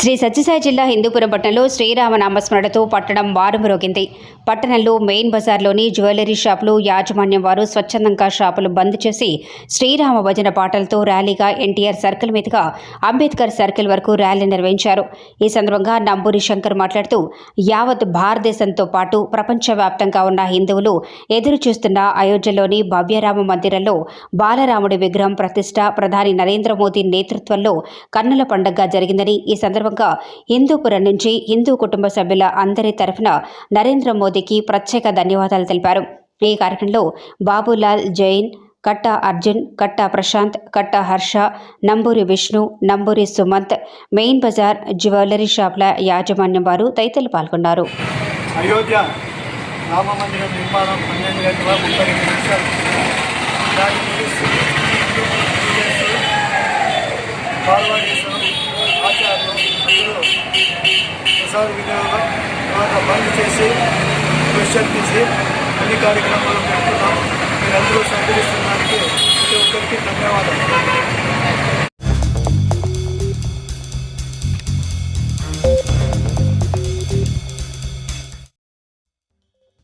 శ్రీ సత్యసాయి జిల్లా హిందూపురం పట్టణంలో శ్రీరామనామస్మరణతో పట్టణం మారుమ్రోగింది పట్టణంలో మెయిన్ బజార్లోని జ్యువెలరీ షాపులు యాజమాన్యం వారు స్వచ్ఛందంగా షాపులు బంద్ చేసి శ్రీరామ భజన పాటలతో ర్యాలీగా ఎన్టీఆర్ సర్కిల్ మీదుగా అంబేద్కర్ సర్కిల్ వరకు ర్యాలీ నిర్వహించారు. ఈ సందర్భంగా నంబూరి శంకర్ మాట్లాడుతూ యావత్ భారతదేశంతో పాటు ప్రపంచవ్యాప్తంగా ఉన్న హిందువులు ఎదురు చూస్తున్న అయోధ్యలోని భవ్యరామ మందిరంలో బాలరాముడి విగ్రహం ప్రతిష్ట ప్రధాని నరేంద్ర మోదీ నేతృత్వంలో కన్నుల పండుగ జరిగిందని ఈ సందర్భంగా హిందూపురం నుంచి హిందూ కుటుంబ సభ్యుల అందరి తరఫున నరేంద్ర మోదీకి ప్రత్యేక ధన్యవాదాలు తెలిపారు ఈ కార్యక్రమంలో బాబులాల్ జైన్ కట్ట అర్జున్ కట్ట ప్రశాంత్ కట్ట హర్ష నంబూరి విష్ణు నంబూరి సుమంత్ మెయిన్ బజార్ జ్యువెలరీ షాప్ల యాజమాన్యం వారు తదితరులు పాల్గొన్నారు అయోధ్య రామ నిర్మాణం పన్నెండు గంటల ముప్పై నిమిషాలు ప్రసాద వినియోగం తర్వాత బంద్ చేసి క్వశ్చన్ తీసి అన్ని కార్యక్రమాలు పెడుతున్నాం మీరందరూ సహకరిస్తున్నందుకు ప్రతి ఒక్కరికి ధన్యవాదాలు